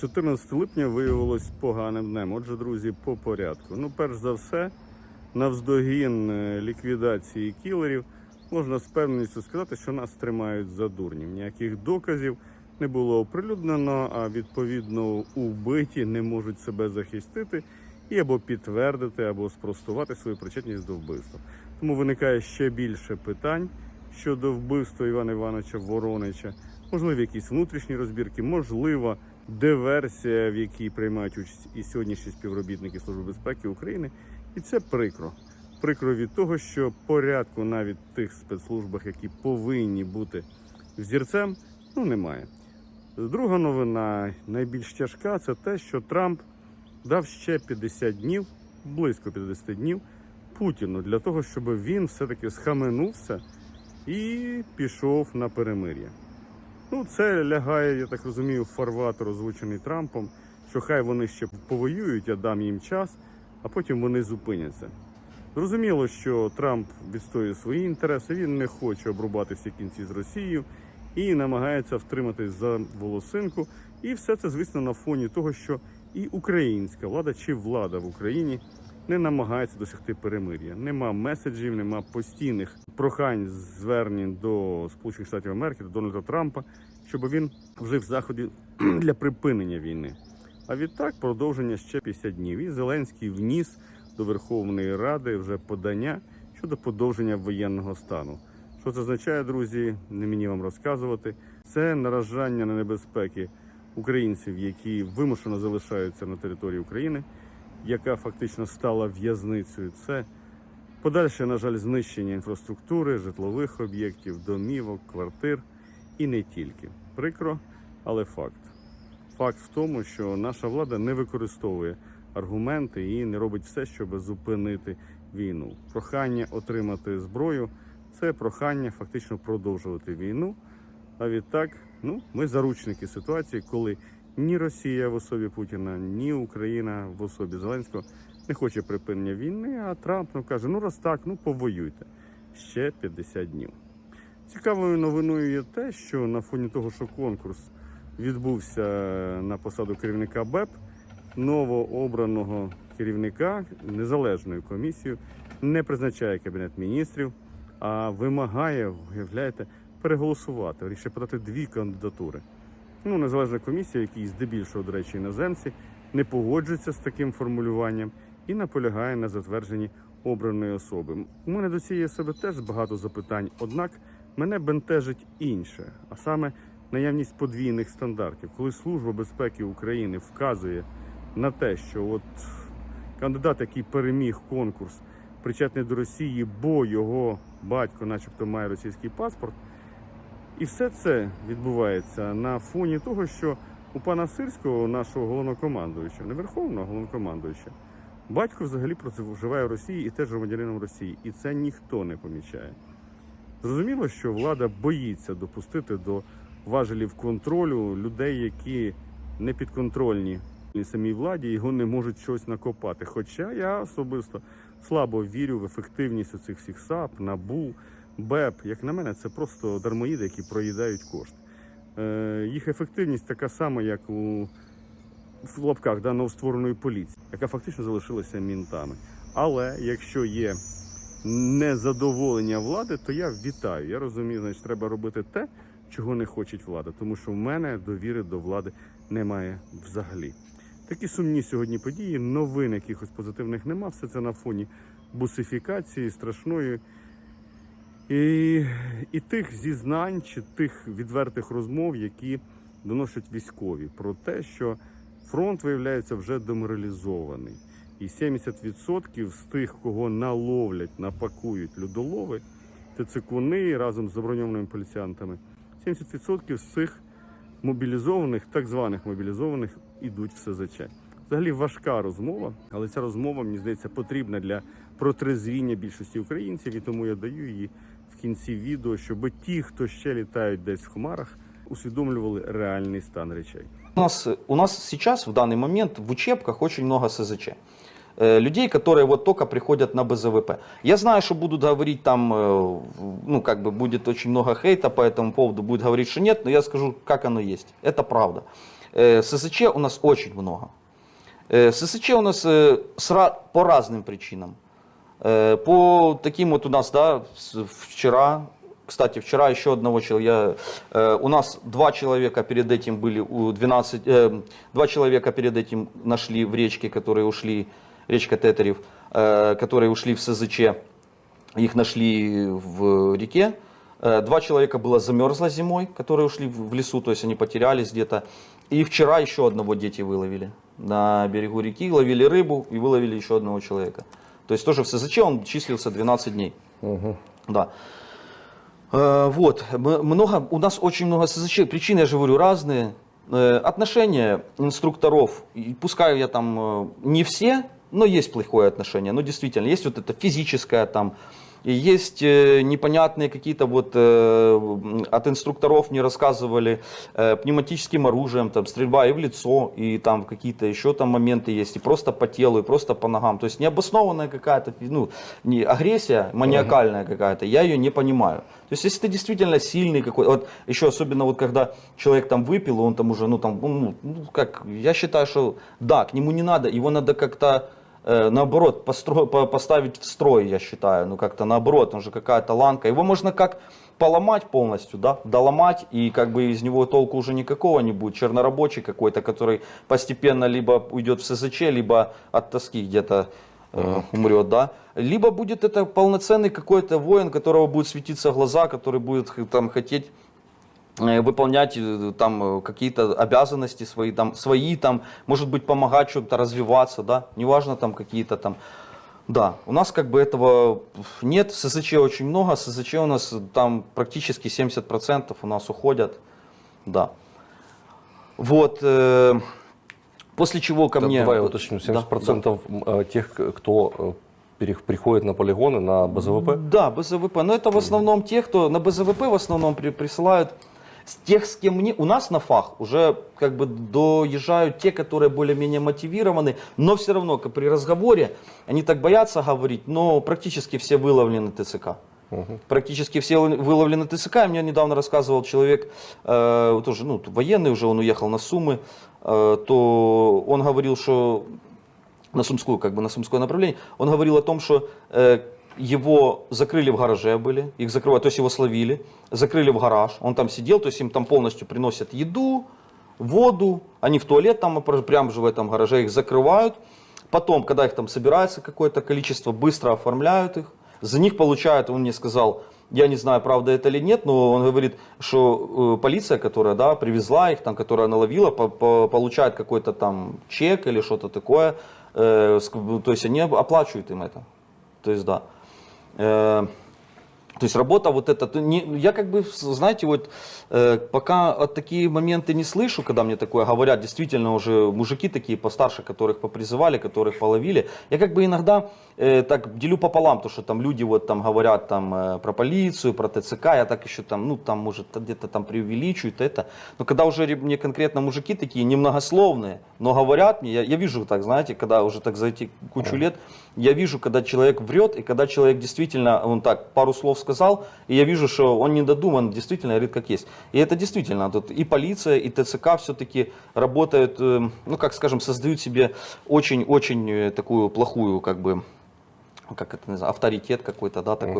14 липня виявилось поганим днем. Отже, друзі, по порядку. Ну, перш за все, навздогін е, ліквідації кілерів, можна з певністю сказати, що нас тримають за дурнів. Ніяких доказів не було оприлюднено, а відповідно убиті не можуть себе захистити і або підтвердити, або спростувати свою причетність до вбивства. Тому виникає ще більше питань щодо вбивства Івана Івановича Воронича. Можливо, якісь внутрішні розбірки, можливо, диверсія, в якій приймають участь і сьогоднішні співробітники Служби безпеки України. І це прикро. Прикро від того, що порядку навіть в тих спецслужбах, які повинні бути взірцем, ну немає. Друга новина, найбільш тяжка, це те, що Трамп дав ще 50 днів, близько 50 днів Путіну для того, щоб він все-таки схаменувся і пішов на перемир'я. Ну, це лягає, я так розумію, фарватер, озвучений Трампом, що хай вони ще повоюють, я дам їм час, а потім вони зупиняться. Зрозуміло, що Трамп відстоює свої інтереси, він не хоче обрубати всі кінці з Росією і намагається втриматись за волосинку. І все це, звісно, на фоні того, що і українська влада чи влада в Україні не намагається досягти перемир'я. Нема меседжів, нема постійних прохань, звернень до Сполучених Штатів Америки, до Дональда Трампа, щоб він вжив заходів для припинення війни. А відтак продовження ще 50 днів. І Зеленський вніс до Верховної Ради вже подання щодо подовження воєнного стану. Що це означає, друзі? Не мені вам розказувати. Це наражання на небезпеки українців, які вимушено залишаються на території України, яка фактично стала в'язницею. Це подальше, на жаль, знищення інфраструктури, житлових об'єктів, домівок, квартир і не тільки. Прикро, але факт. Факт в тому, що наша влада не використовує аргументи і не робить все, щоб зупинити війну. Прохання отримати зброю це прохання фактично продовжувати війну. А відтак, ну, ми заручники ситуації, коли ні Росія в особі Путіна, ні Україна в особі Зеленського не хоче припинення війни, а Трамп ну, каже: ну раз так, ну повоюйте ще 50 днів. Цікавою новиною є те, що на фоні того, що конкурс відбувся на посаду керівника БЕП, новообраного керівника незалежною комісією не призначає кабінет міністрів, а вимагає, уявляєте, переголосувати, вирішує подати дві кандидатури. Ну, незалежна комісія, в якій здебільшого, до речі, іноземці, не погоджується з таким формулюванням і наполягає на затвердженні обраної особи. У мене до цієї особи теж багато запитань, однак мене бентежить інше, а саме наявність подвійних стандартів, коли Служба безпеки України вказує на те, що от кандидат, який переміг конкурс, причетний до Росії, бо його батько, начебто, має російський паспорт. І все це відбувається на фоні того, що у пана Сирського, нашого головнокомандуюча, не верховного головнокомандуюча, батько взагалі проживає в Росії і теж громадянином Росії. І це ніхто не помічає. Зрозуміло, що влада боїться допустити до важелів контролю людей, які не підконтрольні самій владі, його не можуть щось накопати. Хоча я особисто слабо вірю в ефективність цих всіх САП, НАБУ, БЕП. Як на мене, це просто дармоїди, які проїдають кошти. Е, їх ефективність така сама, як у в лапках да, новоствореної поліції, яка фактично залишилася мінтами. Але якщо є незадоволення влади, то я вітаю. Я розумію, значить, треба робити те, чого не хоче влада, тому що в мене довіри до влади немає взагалі. Такі сумні сьогодні події, новин якихось позитивних нема. Все це на фоні бусифікації страшної. І, і тих зізнань чи тих відвертих розмов, які доносять військові, про те, що фронт виявляється вже деморалізований. І 70% з тих, кого наловлять, напакують людолови, тицикуни разом з заброньованими поліціянтами, 70% з цих мобілізованих, так званих мобілізованих, ідуть в СЗЧ. Взагалі важка розмова, але ця розмова, мені здається, потрібна для протрезвіння більшості українців, і тому я даю її кінці відео, щоб ті, хто ще літають десь в хмарах, усвідомлювали реальний стан речей. У нас, у нас сейчас в данный момент в учебках очень много СЗЧ. Э, Людей, которые вот только приходят на БЗВП. Я знаю, что будут говорить там, э, ну как бы будет очень много хейта по этому поводу, будут говорить, что нет, но я скажу, как оно есть. Это правда. Э, ССЧ у нас очень много. Э, ССЧ у нас э, сра- по разным причинам. Э, По таким вот у нас, да, вчера, кстати, вчера еще одного человека, э, у нас два человека перед этим были, у 12, э, два человека перед этим нашли в речке, которые ушли, речка Тетерев, которые ушли в СЗЧ, их нашли в реке. Два человека было замерзло зимой, которые ушли в лесу, то есть они потерялись где-то. И вчера еще одного дети выловили на берегу реки, ловили рыбу и выловили еще одного человека. То есть тоже в СЗЧ он числился 12 дней. Да. Э, Вот, много, у нас очень много СЗЧ, причины, я же говорю, разные. Э, Отношения инструкторов, и пускай я там э, не все, но есть плохое отношение, но действительно, есть вот это физическое там, и есть э, непонятные какие-то вот э, от инструкторов мне рассказывали э, пневматическим оружием, там стрельба и в лицо, и там какие-то еще там моменты есть, и просто по телу, и просто по ногам. То есть необоснованная какая-то ну, не агрессия, маниакальная какая-то, я ее не понимаю. То есть если ты действительно сильный какой-то, вот еще особенно вот когда человек там выпил, он там уже, ну там, ну, ну, как, я считаю, что да, к нему не надо, его надо как-то наоборот, постро- по- поставить в строй, я считаю, ну как-то наоборот, он же какая-то ланка. Его можно как поломать полностью, да, доломать, и как бы из него толку уже никакого не будет. Чернорабочий какой-то, который постепенно либо уйдет в СЗЧ, либо от тоски где-то э, умрет, да. Либо будет это полноценный какой-то воин, которого будет светиться глаза, который будет там хотеть э, выполнять э, там э, какие-то обязанности свои, там, свои там, может быть, помогать что-то развиваться, да, неважно там какие-то там. Да, у нас как бы этого нет, ССЧ очень много, ССЧ у нас там практически 70% у нас уходят, да. Вот, э, после чего ко мне... Давай я уточню, Да, 70% э, тех, к- кто э, приходит на полигоны, на БЗВП, Да, БЗВП. Но это в основном те, кто на БЗВП в основном при- присылают с тех, с кем мне, у нас на фах уже как бы доезжают те, которые более-менее мотивированы, но все равно как при разговоре они так боятся говорить, но практически все выловлены ТЦК. Практически все выловлены ТЦК. И Мне недавно рассказывал человек, э, тоже ну, военный уже, он уехал на Сумы, э, то он говорил, что на Сумскую, как бы на Сумское направление, он говорил о том, что э, его закрыли в гараже были, их закрывают, то есть его словили, закрыли в гараж, он там сидел, то есть им там полностью приносят еду, воду, они в туалет там пр- прям же в этом гараже их закрывают, потом, когда их там собирается какое-то количество, быстро оформляют их, за них получают, он мне сказал, я не знаю, правда это или нет, но он говорит, что э, полиция, которая да, привезла их, там, которая наловила, по- по- получает какой-то там чек или что-то такое, э, то есть они оплачивают им это. То есть да. Э, то есть работа вот эта, не, я как бы, знаете, вот э, пока от такие моменты не слышу, когда мне такое говорят, действительно уже мужики такие постарше, которых попризывали, которых половили, я как бы иногда э, так делю пополам, то что там люди вот там говорят там э, про полицию, про ТЦК, я так еще там, ну там может где-то там преувеличивают это, но когда уже мне конкретно мужики такие немногословные, но говорят мне, я, я вижу так, знаете, когда уже так за эти кучу лет, я вижу, когда человек врет, и когда человек действительно, он так пару слов сказал, и я вижу, что он не додуман, действительно говорит как есть. И это действительно, тут и полиция, и ТЦК все-таки работают, э, ну как скажем, создают себе очень-очень э, такую плохую, как бы, как это называется, авторитет какой-то, да, такой